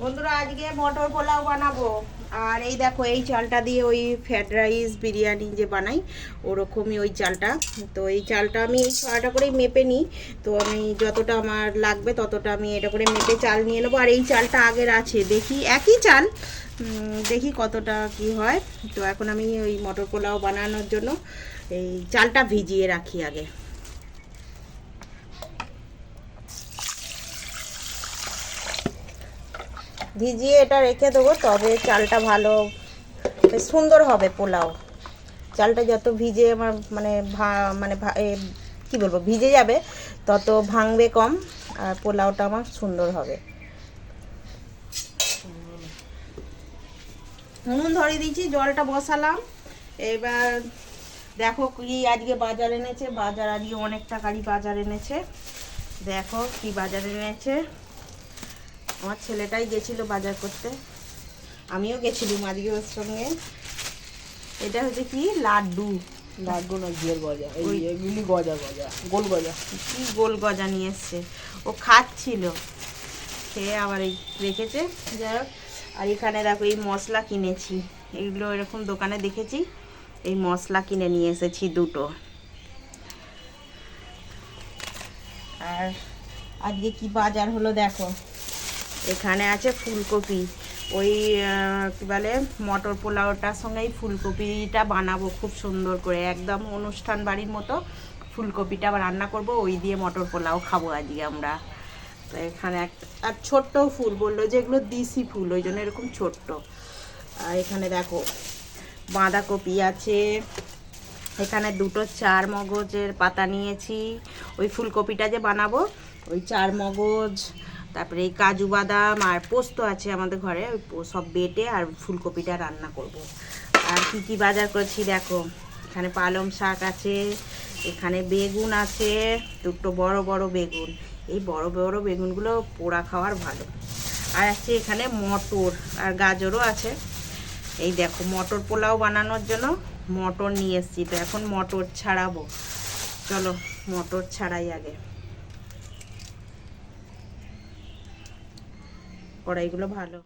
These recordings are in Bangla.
বন্ধুরা, আজকে মটর পোলাও বানাবো। আর এই দেখো, এই চালটা দিয়ে ওই ফ্রাইড রাইস বিরিয়ানি যে বানাই, ওরকমই ওই চালটা। তো এই চালটা আমি এই ছড়াটা করেই মেপে নিই। তো আমি যতটা আমার লাগবে ততটা আমি এটা করে মেপে চাল নিয়ে নেব। আর এই চালটা আগের আছে, দেখি একই চাল। দেখি কতটা কি হয়। তো এখন আমি ওই মটর পোলাও বানানোর জন্য এই চালটা ভিজিয়ে রাখি আগে। ভিজিয়ে এটা রেখে দেবো, তবে চালটা ভালো সুন্দর হবে পোলাও। চালটা যত ভিজে আমার মানে ভা মানে কি বলব, ভিজে যাবে, তত ভাঙবে কম, আর পোলাওটা আমার সুন্দর হবে। নুন ধরিয়ে দিয়েছি, জলটা বসালাম। এবার দেখো কি আজকে বাজার এনেছে, বাজার আজকে অনেক টাকারই বাজার এনেছে। দেখো কি বাজার এনেছে। আমার ছেলেটাই গেছিল বাজার করতে। আমিও গেছিলাম আজকে ওর সঙ্গে। এটা হচ্ছে কি? লাড্ডু। লাড্ডু না ঘিয়ের গজা। এই ওই- এগুলি গজা গজা গোল গজা। কি গোল গজা নিয়ে এসছে। ও খাচ্ছিল। খেয়ে আবার এই রেখেছে। যাই হোক আর এখানে দেখো এই মশলা কিনেছি। এগুলো এরকম দোকানে দেখেছি। এই মশলা কিনে নিয়ে এসেছি দুটো। আর আজকে কি বাজার হলো দেখো। এখানে আছে ফুলকপি। ওই কি বলে, মটর পোলাওটার সঙ্গে এই ফুলকপিটা বানাবো খুব সুন্দর করে। একদম অনুষ্ঠান বাড়ির মতো ফুলকপিটা রান্না করব, ওই দিয়ে মটর পোলাও খাব আজকে আমরা। তো এখানে এক, আর ছোট্ট ফুল বলল যে এগুলো দিশি ফুল, ওই জন্য এরকম ছোট্ট। আর এখানে দেখো, বাঁধাকপি আছে। এখানে দুটো চার মগজের পাতা নিয়েছি। ওই ফুলকপিটা যে বানাবো, ওই চার মগজ তারপরে এই কাজু বাদাম আর পোস্ত আছে আমাদের ঘরে সব বেটে আর ফুলকপিটা রান্না করব। আর কি কি বাজার করেছি দেখো, এখানে পালং শাক আছে, এখানে বেগুন আছে, দুটো বড় বড় বেগুন। এই বড় বড় বেগুনগুলো পোড়া খাওয়ার ভালো। আর আছে এখানে মটর আর গাজরও আছে। এই দেখো, মটর পোলাও বানানোর জন্য মটর নিয়ে এসেছি, তো এখন মটর ছাড়াবো। চলো, মটর ছাড়াই আগে। কড়াইগুলো ভালো।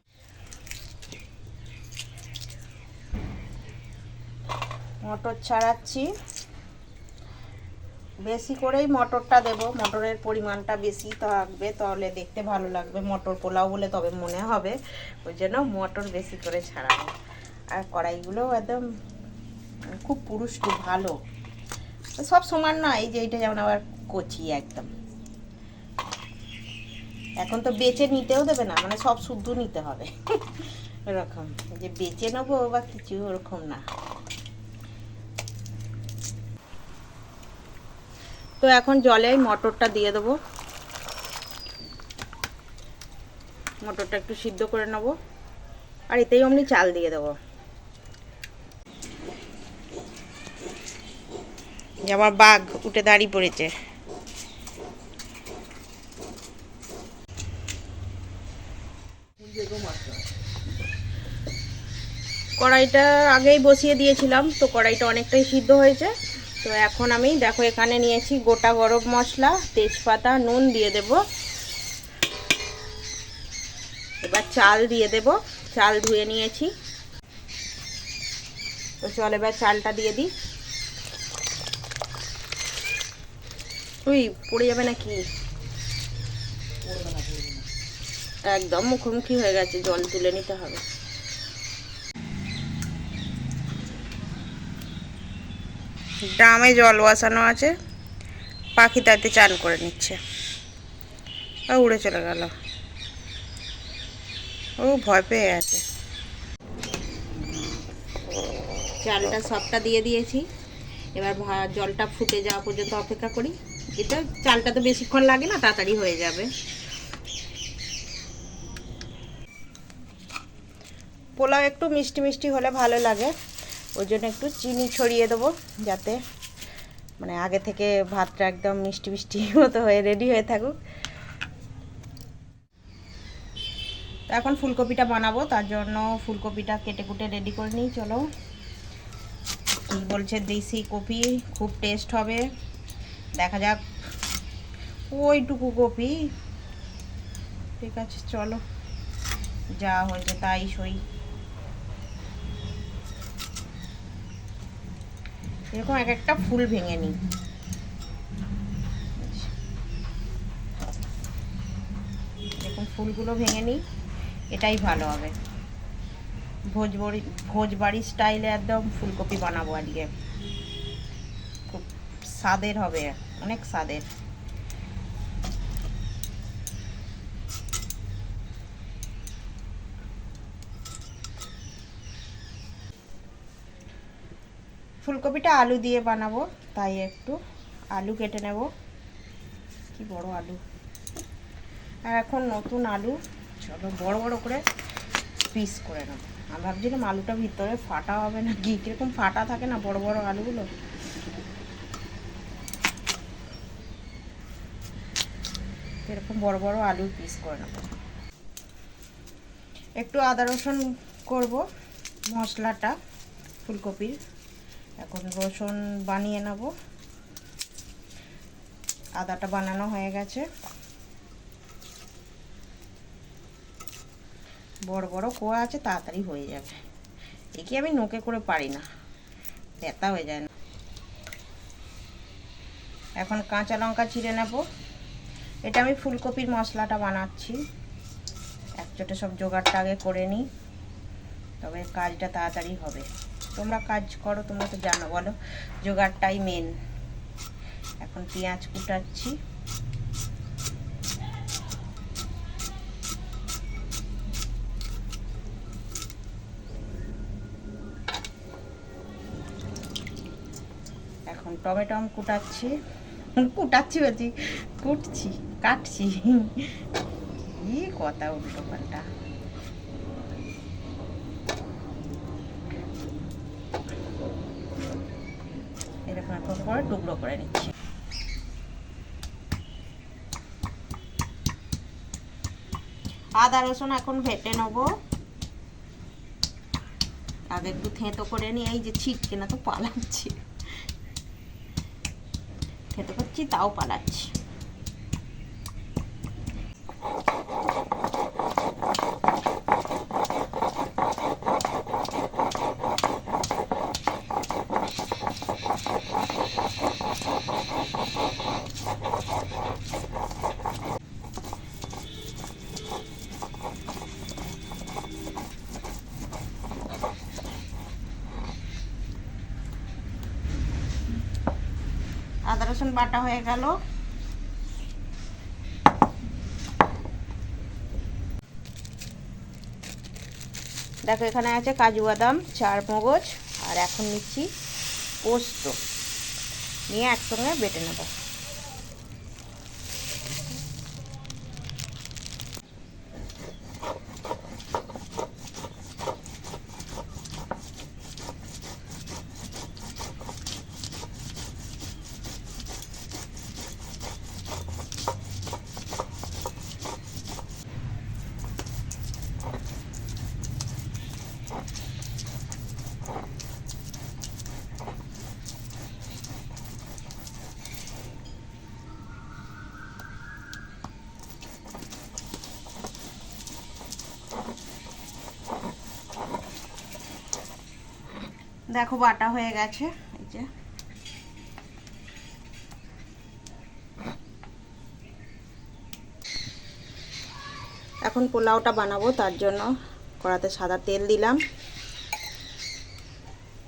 মটর ছাড়াচ্ছি। বেশি করেই মটরটা দেবো। মটরের পরিমাণটা বেশি থাকবে, তাহলে দেখতে ভালো লাগবে। মটর পোলাও বলে তবে মনে হবে, ওই জন্য মটর বেশি করে ছাড়াবো। আর কড়াইগুলো একদম খুব পুরুষটু ভালো। সব সমান নয়, এই যে এইটা যেমন আবার কচি একদম। এখন তো বেচে নিতেও দেবে না মানে সব শুদ্ধ নিতে হবে। এরকম, যে বেচে নেব বা কিছু ওরকম না। তো এখন জলে মটরটা দিয়ে দেবো। মটরটা একটু সিদ্ধ করে নেব, আর এতেই অমনি চাল দিয়ে দেবো। আমার বাঘ উঠে দাঁড়িয়ে পড়েছে। কড়াইটা আগেই বসিয়ে দিয়েছিলাম, তো কড়াইটা অনেকটাই সিদ্ধ হয়েছে। তো এখন আমি দেখো এখানে নিয়েছি গোটা গরম মশলা, তেজপাতা, নুন দিয়ে দেব। এবার চাল দিয়ে দেব। চাল ধুয়ে নিয়েছি। তো চল এবার চালটা দিয়ে দিই। তুই পড়ে যাবে নাকি? একদম মুখোমুখি হয়ে গেছে জল তুলে নিতে হবে। ড্রামে জল বসানো আছে পাখি তাতে চান করে নিচ্ছে। উড়ে চলে গেল। ও ভয় পেয়ে আছে। চালটা সবটা দিয়ে দিয়েছি। এবার জলটা ফুটে যাওয়া পর্যন্ত অপেক্ষা করি। এটা চালটা তো বেশিক্ষণ লাগে না তাড়াতাড়ি হয়ে যাবে। পোলাও একটু মিষ্টি মিষ্টি হলে ভালো লাগে। ওই জন্য একটু চিনি ছড়িয়ে দেবো যাতে মানে আগে থেকে ভাতটা একদম মিষ্টি মিষ্টি মতো হয়ে রেডি হয়ে থাকুক। তো এখন ফুলকপিটা বানাবো, তার জন্য ফুলকপিটা কেটে কুটে রেডি করে নিই, চলো। কি বলছে দেশি কপি, খুব টেস্ট হবে। দেখা যাক। ওইটুকু কপি। ঠিক আছে, চলো। যা হয়েছে তাই সই। এরকম এক একটা ফুল ভেঙে নিই। এরকম ফুলগুলো ভেঙে নিই, এটাই ভালো হবে। ভোজবড়ি ভোজবাড়ি স্টাইলে একদম ফুলকপি বানাবো আজকে। খুব স্বাদের হবে, অনেক স্বাদের। ফুলকপিটা আলু দিয়ে বানাবো, তাই একটু আলু কেটে নেব। কি বড় আলু। আর এখন নতুন আলু, চলো বড় বড় করে পিস করে নেব। আমি ভাবছিলাম আলুটা ভিতরে ফাটা হবে না, কি কীরকম ফাটা থাকে না বড় বড় আলুগুলো। এরকম বড় বড় আলু পিস করে নেব। একটু আদা রসুন করব, মশলাটা, ফুলকপির। এখন রসুন বানিয়ে নেব। আদাটা বানানো হয়ে গেছে। বড় বড় কোয়া আছে, তাড়াতাড়ি হয়ে যাবে। একে আমি নোকে করে পারি না। ব্যথা হয়ে যায় না। এখন কাঁচা লঙ্কা ছিঁড়ে নেব। এটা আমি ফুলকপির মশলাটা বানাচ্ছি। একচোটে সব জোগাড়টা আগে করে নিই। তবে কাজটা তাড়াতাড়ি হবে। তোমরা কাজ করো, তোমরা তো জানো, বলো। জোগাড়টাই মেন এখন পেঁয়াজ কুটাচ্ছি। এখন টমেটম কুটাচ্ছি। কুটাচ্ছি বলছি, কুটছি, কাটছি। কি কথা উল্টো পাল্টা এরকম এখন করে টুকরো করে নিচ্ছি। আদা রসুন এখন ভেটে নেব। আগে একটু থেঁতো করে নিয়ে, এই যে ছিটকে না তো পালাচ্ছি। থেঁতো করছি, তাও পালাচ্ছি। আদা রসুন বাটা হয়ে গেল। দেখো, এখানে আছে কাজু বাদাম চার মগজ আর এখন নিচ্ছি পোস্ত। নিয়ে একসঙ্গে বেটে নেব। দেখো বাটা হয়ে গেছে, এই যে। এখন পোলাওটা বানাবো, তার জন্য কড়াতে সাদা তেল দিলাম।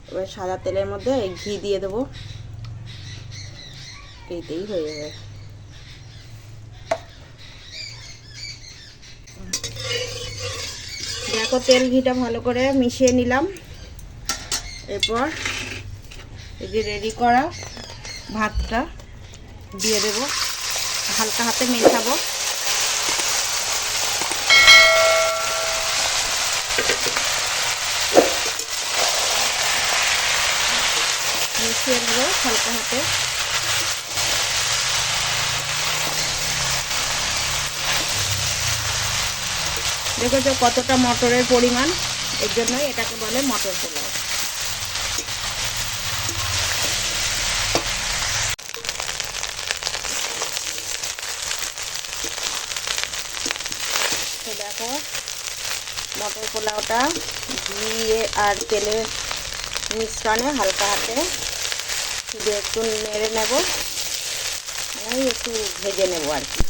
এবার সাদা তেলের মধ্যে এই ঘি দিয়ে দেবো। এইতেই হয়ে যাবে। দেখো তেল ঘিটা ভালো করে মিশিয়ে নিলাম। এরপর এই যে রেডি করা ভাতটা দিয়ে দেব। হালকা হাতে মেশাবো। মিশিয়ে নেব হালকা হাতে। দেখেছ কতটা মটরের পরিমাণ? এর জন্যই এটাকে বলে মটর পোলাও। তো দেখো মটর পোলাওটা ঘিয়ে আর তেলের মিশ্রণে হালকা হাতে শুধু একটু নেড়ে নেব এই একটু ভেজে নেব আর কি,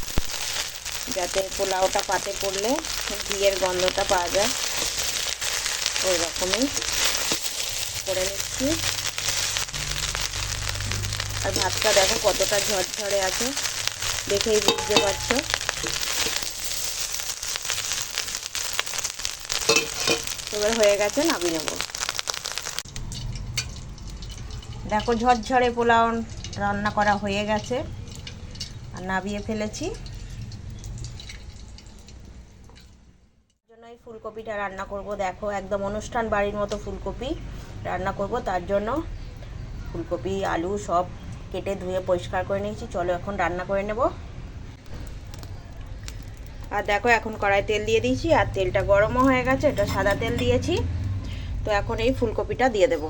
যাতে পোলাওটা পাতে পড়লে ঘিয়ের গন্ধটা পাওয়া যায়। ওই রকমই করে নিচ্ছি। আর ভাতটা দেখো কতটা ঝরঝরে আছে, দেখেই বুঝতে পারছ। এবার হয়ে গেছে নামিয়ে নেব। দেখো ঝরঝরে পোলাও রান্না করা হয়ে গেছে। আর নাবিয়ে ফেলেছি। জন্য ফুলকপিটা রান্না করব। দেখো একদম অনুষ্ঠান বাড়ির মতো ফুলকপি রান্না করব। তার জন্য ফুলকপি, আলু সব কেটে ধুয়ে পরিষ্কার করে নিয়েছি। চলো এখন রান্না করে নেব। আর দেখো, এখন কড়াই তেল দিয়ে দিয়েছি, আর তেলটা গরমও হয়ে গেছে, এটা সাদা তেল দিয়েছি। তো এখন এই ফুলকপিটা দিয়ে দেবো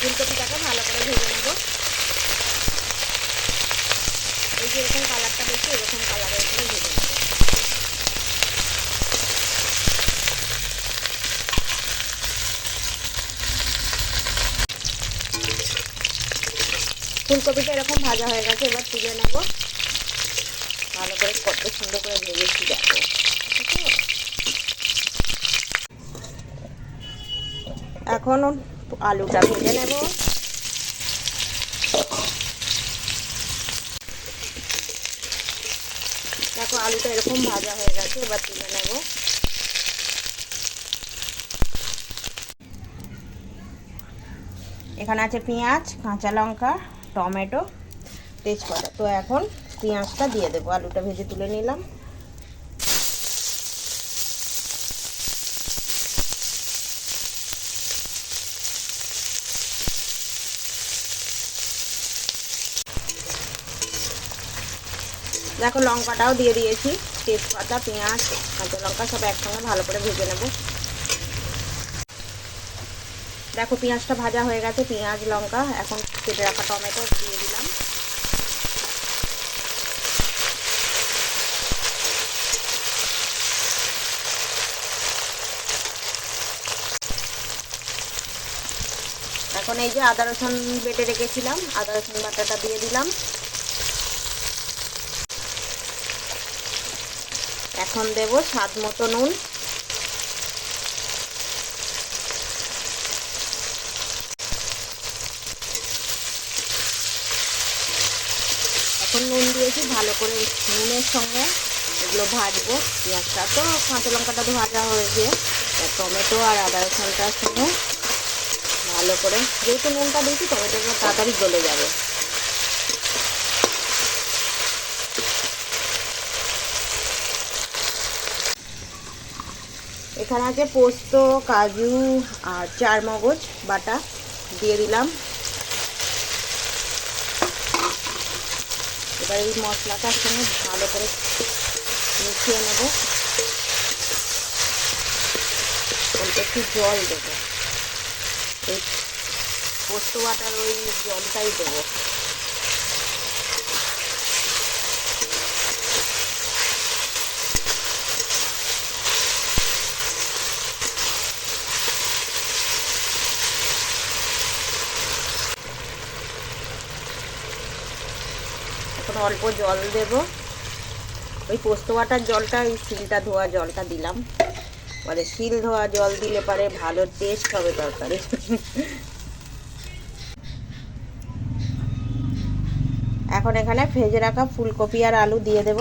ফুলকপিটাকে ভালো করে ভেজে নেব এই যে এরকম কালারটা দেখছি এরকম কালারের করে ভেজে নেব ফুলকপিটা এরকম ভাজা হয়ে গেছে, এবার তুলে নেব। ভালো করে কত সুন্দর করে ভেজেছি, দেখো? এখন আলুটা ভেজে নেব। দেখো, আলুটা এরকম ভাজা হয়ে গেছে, এবার তুলে নেব। এখানে আছে পেঁয়াজ, কাঁচা লঙ্কা, টমেটো। তেজপাতা। তো এখন পেঁয়াজটা দিয়ে দেবো, আলুটা ভেজে তুলে নিলাম। দেখো, লঙ্কাটাও দিয়ে দিয়েছি, তেজপাতা, পেঁয়াজ, কাঁচা লঙ্কা সব একসঙ্গে ভালো করে ভেজে নেব। দেখো, পেঁয়াজটা ভাজা হয়ে গেছে, পেঁয়াজ, লঙ্কা, এখন কেটে রাখা টমেটো দিয়ে দিলাম। এখন এই যে আদা রসুন বেটে রেখেছিলাম, আদা রসুন বাটাটা দিয়ে দিলাম। এখন দেব স্বাদ মতো নুন। এখন নুন দিয়েছি ভালো করে নুনের সঙ্গে এগুলো ভাজবো। পেঁয়াজটা তো কাঁচা লঙ্কাটা ভাজা হয়ে গিয়ে টমেটো আর আদা রসুনটার সঙ্গে ভালো করে। যেহেতু নুনটা দিয়েছি, টমেটোটা তাড়াতাড়ি গলে যাবে। এখানে আছে পোস্ত, কাজু আর চার মগজ বাটা দিয়ে দিলাম। এবার এই মশলাটার সঙ্গে ভালো করে মিশিয়ে নেব। একটু জল দেবো। পোস্ত বাটার ওই জলটাই দেবো। এখন অল্প জল দেব। ওই পোস্ত বাটার জলটা ওই শিলটা ধোয়া জলটা দিলাম। মানে শিল ধোয়া জল দিলে পারে ভালো টেস্ট হবে তরকারি। এখন এখানে ভেজে রাখা ফুলকপি আর আলু দিয়ে দেব।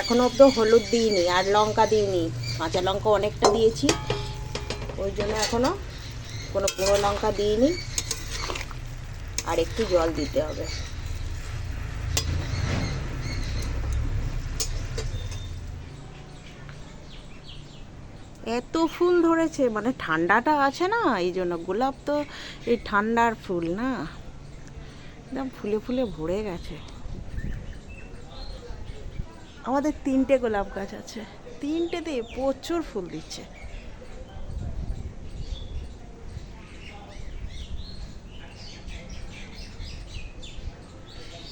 এখন অব্দি হলুদ দিইনি আর লঙ্কা দিইনি। কাঁচা লঙ্কা অনেকটা দিয়েছি। ওই জন্য এখনও কোনো পুরো লঙ্কা দিইনি। আর একটু জল দিতে হবে। এত ফুল ধরেছে মানে ঠান্ডাটা আছে না, এই জন্য গোলাপ তো এই ঠান্ডার ফুল না। একদম ফুলে ফুলে ভরে গেছে। আমাদের তিনটে গোলাপ গাছ আছে, তিনটেতে প্রচুর ফুল দিচ্ছে।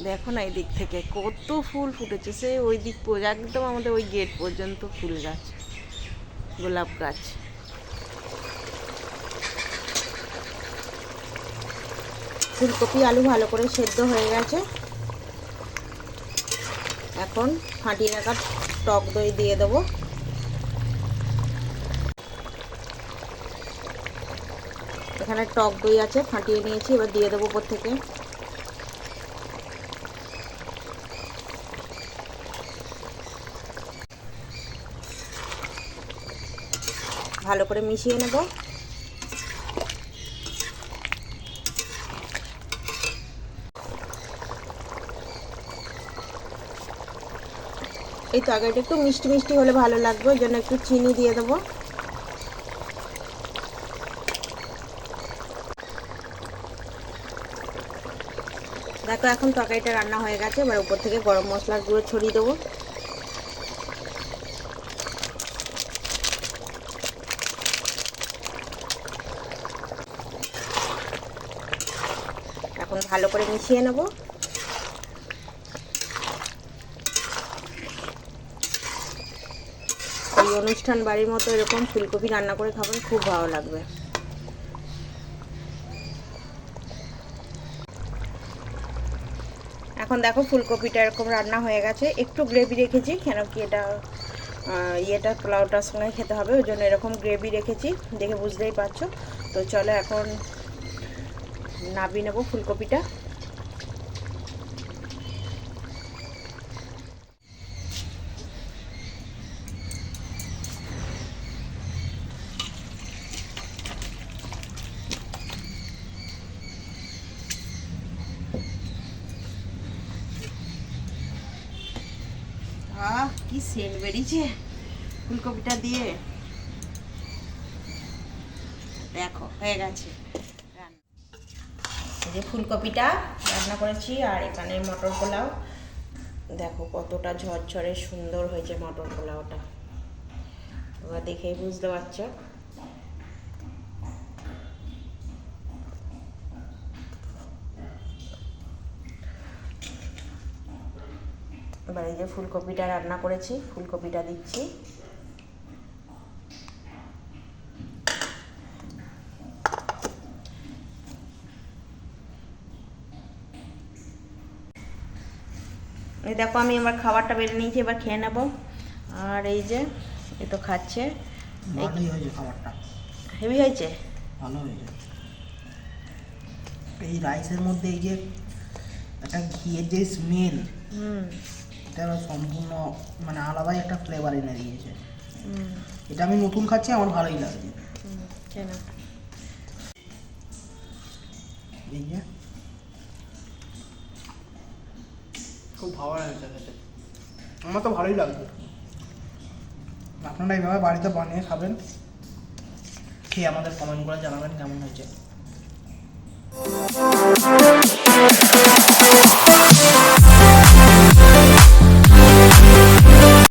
দেখো না এই দিক থেকে কত ফুল ফুটেছে, সে ওই দিক একদম আমাদের ওই গেট পর্যন্ত ফুল গাছ। গোলাপ গাছ। ফুলকপি, আলু ভালো করে সেদ্ধ হয়ে গেছে। এখন ফাটিয়ে রাখা টক দই দিয়ে দেবো। এখানে টক দই আছে, ফাটিয়ে নিয়েছি, এবার দিয়ে দেবো উপর থেকে। ভালো করে মিশিয়ে নেব। এই তরকারিটা একটু মিষ্টি মিষ্টি হলে ভালো লাগবে, ওই জন্য একটু চিনি দিয়ে দেবো। দেখো, এখন তরকারিটা রান্না হয়ে গেছে, এবার উপর থেকে গরম মশলার গুঁড়ো ছড়িয়ে দেবো এখন ভালো করে মিশিয়ে নেব। এই অনুষ্ঠান বাড়ির মতো এরকম ফুলকপি রান্না করে খাবেন, খুব ভালো লাগবে। এখন দেখো ফুলকপিটা এরকম রান্না হয়ে গেছে। একটু গ্রেভি রেখেছি, কেন কি এটা ইয়েটা পোলাওটার সঙ্গে খেতে হবে, ওই জন্য এরকম গ্রেভি রেখেছি, দেখে বুঝতেই পারছ। তো চলো এখন নাবিয়ে নেব ফুলকপিটা। কি সেন্ট বেরিয়েছে ফুলকপিটা দিয়ে। দেখো হয়ে গেছে। যে ফুলকপিটা রান্না করেছি আর এখানে মটর পোলাও। দেখো কতটা ঝরঝরে সুন্দর হয়েছে মটর পোলাওটা। তোমরা দেখেই বুঝতে পারছ। এবার এই যে ফুলকপিটা রান্না করেছি, ফুলকপিটা দিচ্ছি। দেখো আমি আমার খাবারটা বেড়ে নিয়েছি এবার খেয়ে নেব। আর এই যে এ তো খাচ্ছে। ভালোই হয়েছে খাবারটা। হেভি হয়েছে? ভালো হয়েছে। এই রাইসের মধ্যে এই যে একটা ঘিয়ের যে স্মেল হুম। এটা সম্পূর্ণ মানে আলাদাই একটা ফ্লেভার এনে দিয়েছে। এটা আমি নতুন খাচ্ছি আমার ভালোই লাগছে। এই যে খুব ভালো লাগছে খেতে আমার তো ভালোই লাগবে। আপনারা এইভাবে বাড়িতে বানিয়ে খাবেন, খেয়ে আমাদের কমেন্ট করে জানাবেন কেমন হয়েছে।